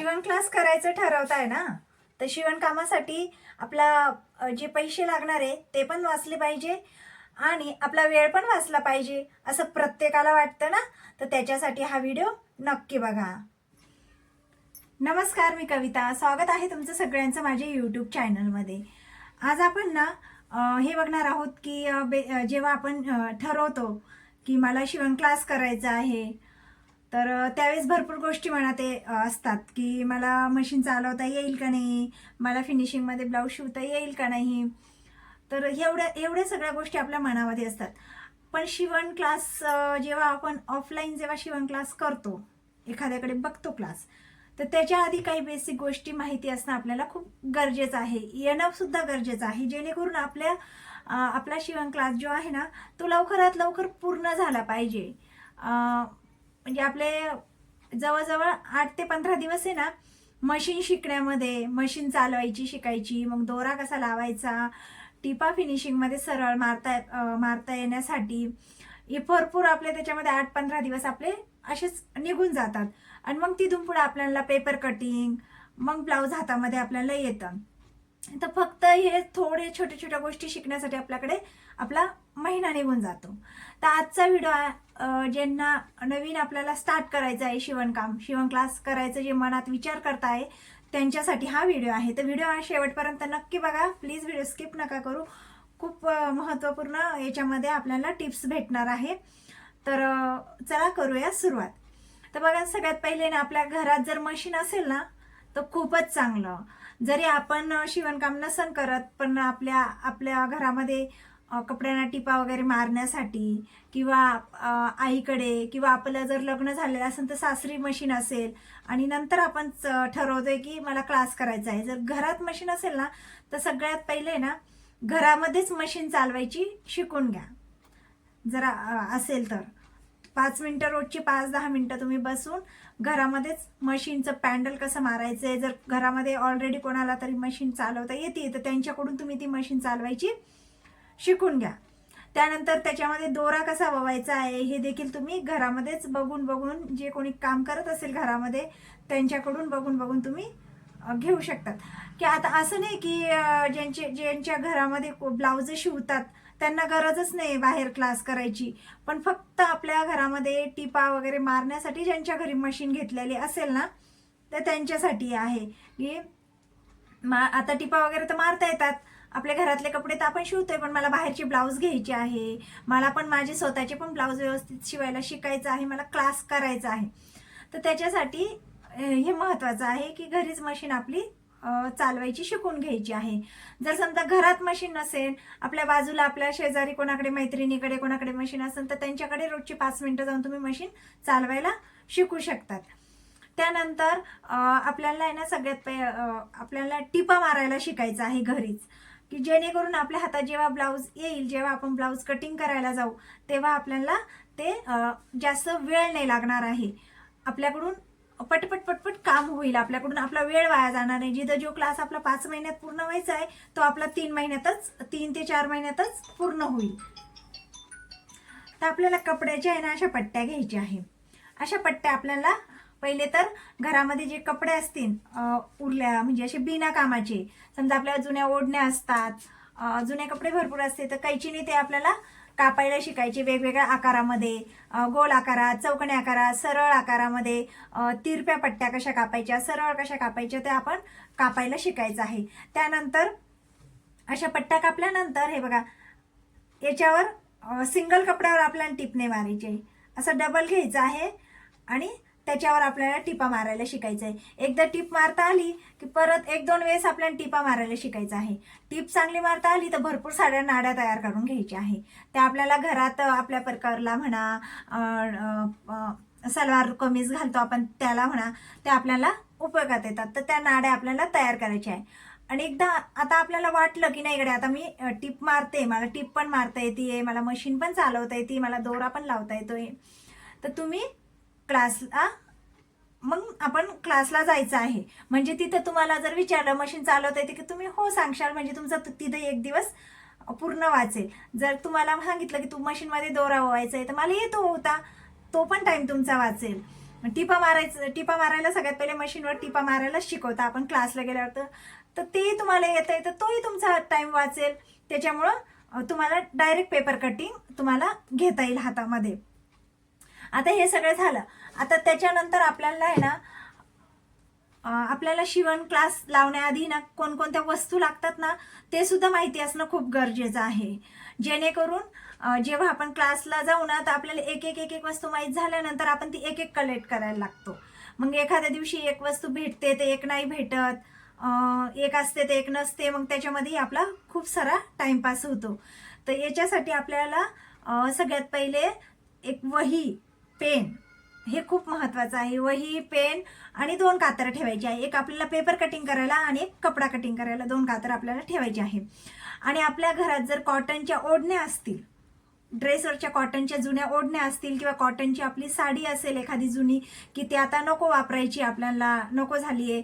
शिवण क्लास करायचं ठरवताय ना? तर शिवणकामासाठी आपला जे पैसे लागणार आहे ते पण वाचले पाहिजे आणि आपला वेळ पण वाचला पाहिजे असं प्रत्येकाला वाटतं ना? तर त्याच्यासाठी हा व्हिडिओ नक्की बघा. नमस्कार मी कविता. स्वागत आहे तुमचं सगळ्यांचं माझ्या यूट्यूब चॅनलमध्ये आज आपण ना हे बघणार आहोत की बे- जेव्हा आपण ठरवतो की मला शिवण क्लास करायचा आहे तर त्यावेळेस भरपूर गोष्टी मनात असतात की मला मशीन चालवता येईल का नाही? मला फिनिशिंगमध्ये ब्लाऊज शिवता येईल का नाही? तर एवढ्या एवढ्या सगळ्या गोष्टी आपल्या मनामध्ये असतात. पण शिवण क्लास जेव्हा आपण ऑफलाईन जेव्हा शिवण क्लास करतो एखाद्याकडे बघतो क्लास तर त्याच्या आधी काही बेसिक गोष्टी माहिती असणं आपल्याला खूप गरजेचं आहे. येणं सुद्धा गरजेचं आहे. जेणेकरून आपल्या आपला शिवण क्लास जो आहे ना तो लवकरात लवकर पूर्ण झाला पाहिजे. म्हणजे आपले जवळजवळ आठ ते पंधरा दिवस आहे ना मशीन शिकण्यामध्ये मशीन चालवायची शिकायची. मग दोरा कसा लावायचा? टिपा फिनिशिंगमध्ये सरळ मारता मारता येण्यासाठी हे भरपूर आपले त्याच्यामध्ये आठ पंधरा दिवस आपले असेच निघून जातात. आणि मग तिथून पुढे आपल्याला पेपर कटिंग मग ब्लाऊज हातामध्ये आपल्याला येतं. तर फक्त हे थोडे छोट्या छोट्या गोष्टी शिकण्यासाठी आपल्याकडे आपला महिना निघून जातो. तर आजचा व्हिडिओ ज्यांना नवीन आपल्याला स्टार्ट करायचं आहे शिवणकाम शिवण क्लास करायचं जे मनात विचार करताय त्यांच्यासाठी हा व्हिडिओ आहे. तर व्हिडिओ हा शेवटपर्यंत नक्की बघा. प्लीज व्हिडिओ स्किप नका करू. खूप महत्त्वपूर्ण याच्यामध्ये आपल्याला टिप्स भेटणार आहे. तर चला करूया सुरुवात. तर बघा सगळ्यात पहिले ना आपल्या घरात जर मशीन असेल ना तर खूपच चांगलं. जरी आपण शिवणकाम नसन करत पण आपल्या आपल्या घरामध्ये कपड्यांना टिपा वगैरे मारण्यासाठी किंवा आईकडे किंवा आपलं जर लग्न झालेलं असेल तर सासरी मशीन असेल आणि नंतर आपण च- ठरवतोय की मला क्लास करायचा आहे. जर घरात मशीन असेल ना तर सगळ्यात पहिले ना घरामध्येच मशीन चालवायची शिकून घ्या. जरा असेल तर. पाच मिनटं रोजची पाच दहा मिनटं तुम्ही बसून घरामध्येच मशीनचं पॅन्डल कसं मारायचं आहे जर घरामध्ये ऑलरेडी कोणाला तरी मशीन चालवता येते तर त्यांच्याकडून तुम्ही ती मशीन चालवायची. शिकून घ्या. त्यानंतर त्याच्यामध्ये दोरा कसा ववायचा आहे हे देखील तुम्ही घरामध्येच बघून बघून जे कोणी काम करत असेल घरामध्ये त्यांच्याकडून बघून बघून तुम्ही घेऊ शकतात. की आता असं नाही की ज्यांचे ज्यांच्या घरामध्ये ब्लाउज शिवतात त्यांना गरजच नाही बाहेर क्लास करायची. पण फक्त आपल्या घरामध्ये टिपा वगैरे मारण्यासाठी ज्यांच्या घरी मशीन घेतलेली असेल ना तर त्यांच्यासाठी आहे. की मा आता टिपा वगैरे तर मारता येतात आपल्या घरातले कपडे तर आपण शिवतोय पण मला बाहेरचे ब्लाऊज घ्यायचे आहे. मला पण माझे स्वतःचे पण ब्लाऊज व्यवस्थित शिवायला शिकायचं आहे मला क्लास करायचा आहे. तर त्याच्यासाठी हे महत्वाचं आहे की घरीच मशीन आपली चालवायची शिकून घ्यायची आहे. जर समजा घरात मशीन नसेल आपल्या बाजूला आपल्या शेजारी कोणाकडे मैत्रिणीकडे कोणाकडे मशीन असेल तर त्यांच्याकडे रोजची पाच मिनिटं जाऊन तुम्ही मशीन चालवायला शिकू शकतात. त्यानंतर आपल्याला आहे ना सगळ्यात आपल्याला टिपा मारायला शिकायचं आहे घरीच. की जेणेकरून आपल्या हातात जेव्हा ब्लाऊज येईल जेव्हा आपण ब्लाऊज कटिंग करायला जाऊ तेव्हा आपल्याला ते जास्त वेळ नाही लागणार आहे. आपल्याकडून पटपट पटपट काम होईल. आपल्याकडून आपला वेळ वाया जाणार नाही. जिथं जो क्लास आपला पाच महिन्यात पूर्ण व्हायचा आहे तो आपला तीन महिन्यातच तीन ते चार महिन्यातच पूर्ण होईल. तर आपल्याला कपड्याच्या आहे ना अशा पट्ट्या घ्यायच्या आहे. अशा पट्ट्या आपल्याला पहिले तर घरामध्ये जे कपडे असतील उरल्या म्हणजे असे बिना कामाचे समजा आपल्या जुन्या ओढण्या असतात जुने कपडे भरपूर असते तर कैचीने ते आपल्याला कापायला शिकायचे वेगवेगळ्या आकारामध्ये गोल आकारात चौकणी आकारात सरळ आकारामध्ये तिरप्या पट्ट्या कशा कापायच्या सरळ कशा कापायच्या ते आपण कापायला शिकायचं आहे. त्यानंतर अशा पट्ट्या कापल्यानंतर हे बघा याच्यावर सिंगल कपड्यावर आपल्याला टिपणे मारायचे. असं डबल घ्यायचं आहे आणि त्याच्यावर आपल्याला टिपा मारायला शिकायचं आहे. एकदा टिप मारता आली की परत एक दोन वेळेस आपल्याला टिपा मारायला शिकायचं आहे. टिप चांगली मारता आली तर भरपूर साड्या नाड्या तयार करून घ्यायच्या आहे. त्या आपल्याला घरात आपल्या प्रकारला म्हणा सलवार कमीज घालतो आपण त्याला म्हणा त्या आपल्याला उपयोगात येतात. तर त्या नाड्या आपल्याला तयार करायच्या आहे. आणि एकदा आता आपल्याला वाटलं की नाही इकडे आता मी टिप मारते मला टिप पण मारता येते मला मशीन पण चालवता येते मला दोरा पण लावता येतोय. तर तुम्ही क्लासला मग आपण क्लासला जायचं आहे. म्हणजे तिथं तुम्हाला जर विचारलं मशीन चालवता येते की तुम्ही हो सांगशाल म्हणजे तुमचा ति- तिथं एक दिवस पूर्ण वाचेल. जर तुम्हाला सांगितलं की तू मशीनमध्ये दोरा व्हायचा आहे तर मला येतो होता. तो पण टाईम तुमचा वाचेल. टिपा मारायचं टिपा मारायला सगळ्यात पहिले मशीनवर टिपा मारायला शिकवता. आपण क्लासला गेल्यावर तर तेही तुम्हाला येतं आहे तर तोही तुमचा टाईम वाचेल. त्याच्यामुळं तुम्हाला डायरेक्ट पेपर कटिंग तुम्हाला घेता येईल हातामध्ये. आता हे सगळं झालं. आता त्याच्यानंतर आपल्याला आहे ना आपल्याला शिवण क्लास लावण्याआधी ना कोणकोणत्या वस्तू लागतात ना ते सुद्धा माहिती असणं खूप गरजेचं आहे. जेणेकरून जेव्हा आपण क्लासला जाऊ ना तर आपल्याला एक एक एक एक वस्तू माहीत झाल्यानंतर आपण ती एक एक कलेक्ट करायला लागतो. मग एखाद्या दिवशी एक वस्तू भेटते ते एक नाही भेटत. एक असते ते एक नसते मग त्याच्यामध्ये आपला खूप सारा टाइमपास होतो. तर याच्यासाठी आपल्याला सगळ्यात पहिले एक वही पेन हे खूप महत्वाचं आहे. वही पेन आणि दोन कातर ठेवायची आहे. एक आपल्याला पेपर कटिंग करायला आणि एक कपडा कटिंग करायला दोन कातर आपल्याला ठेवायचे आहे. आणि आपल्या घरात जर कॉटनच्या ओढण्या असतील ड्रेसवरच्या कॉटनच्या जुन्या ओढण्या असतील किंवा कॉटनची आपली साडी असेल एखादी जुनी की ती आता नको वापरायची आपल्याला नको झाली आहे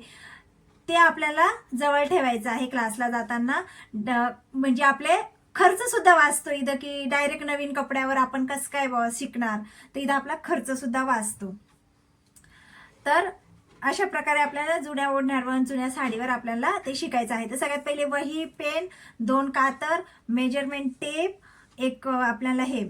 ते आपल्याला जवळ ठेवायचं आहे क्लासला जाताना. ड- म्हणजे आपले खर्च सुद्धा वाचतो इथं की डायरेक्ट नवीन कपड्यावर आपण कसं काय शिकणार? तर इथं आपला खर्च सुद्धा वाचतो. तर अशा प्रकारे आपल्याला जुन्या ओढण्यावर जुन्या साडीवर आपल्याला ते शिकायचं आहे. तर सगळ्यात पहिले वही पेन दोन कातर मेजरमेंट टेप एक आपल्याला हे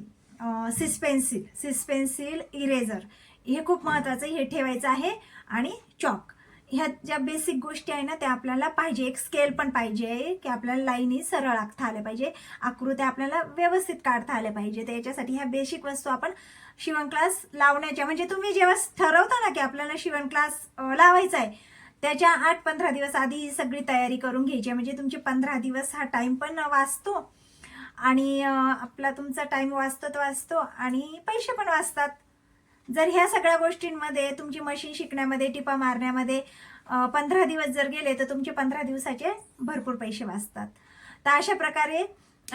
सिस्पेन्सिल सिस्पेन्सिल इरेझर हे खूप महत्वाचं हे ठेवायचं आहे. आणि चॉक ह्या ज्या बेसिक गोष्टी आहे ना त्या आपल्याला पाहिजे. एक स्केल पण पाहिजे की आपल्याला लाईनी सरळ आखता आल्या पाहिजे. आकृत्या आपल्याला व्यवस्थित काढता आल्या पाहिजे. तर याच्यासाठी ह्या बेसिक वस्तू आपण शिवण क्लास लावण्याच्या म्हणजे तुम्ही जेव्हा ठरवता ना की आपल्याला शिवण क्लास लावायचा आहे त्याच्या आठ पंधरा दिवस आधी सगळी तयारी करून घ्यायची आहे. म्हणजे तुमचे पंधरा दिवस हा टाईम पण वाचतो आणि आपला तुमचा टाईम वाचतो तो वाचतो आणि पैसे पण वाचतात. जर ह्या सगळ्या गोष्टींमध्ये तुमची मशीन शिकण्यामध्ये टिपा मारण्यामध्ये पंधरा दिवस जर गेले तर तुमचे पंधरा दिवसाचे भरपूर पैसे वाचतात. तर अशा प्रकारे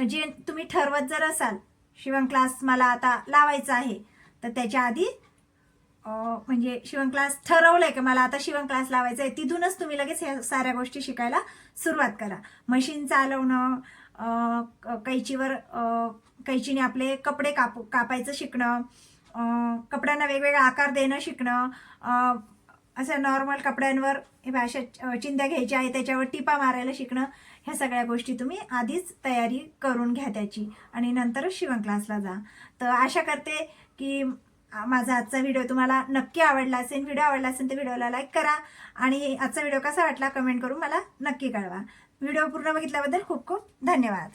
जे तुम्ही ठरवत जर असाल शिवण क्लास मला आता लावायचा आहे तर त्याच्या आधी म्हणजे शिवण क्लास ठरवलंय की मला आता शिवण क्लास लावायचा आहे तिथूनच तुम्ही लगेच ह्या साऱ्या गोष्टी शिकायला सुरुवात करा. मशीन चालवणं क- कैचीवर कैचीने आपले कपडे कापू कापायचं शिकणं कपड्यांना वेगवेगळा आकार देणं शिकणं असं नॉर्मल कपड्यांवर हे अशा चिंध्या घ्यायच्या आहे त्याच्यावर टिपा मारायला शिकणं ह्या सगळ्या गोष्टी तुम्ही आधीच तयारी करून घ्या त्याची आणि नंतरच शिवण क्लासला जा. तर आशा करते की माझा आजचा व्हिडिओ तुम्हाला नक्की आवडला असेल व्हिडिओ आवडला असेल तर व्हिडिओला लाईक करा आणि आजचा व्हिडिओ कसा वाटला कमेंट करून मला नक्की कळवा. व्हिडिओ पूर्ण बघितल्याबद्दल खूप खूप धन्यवाद.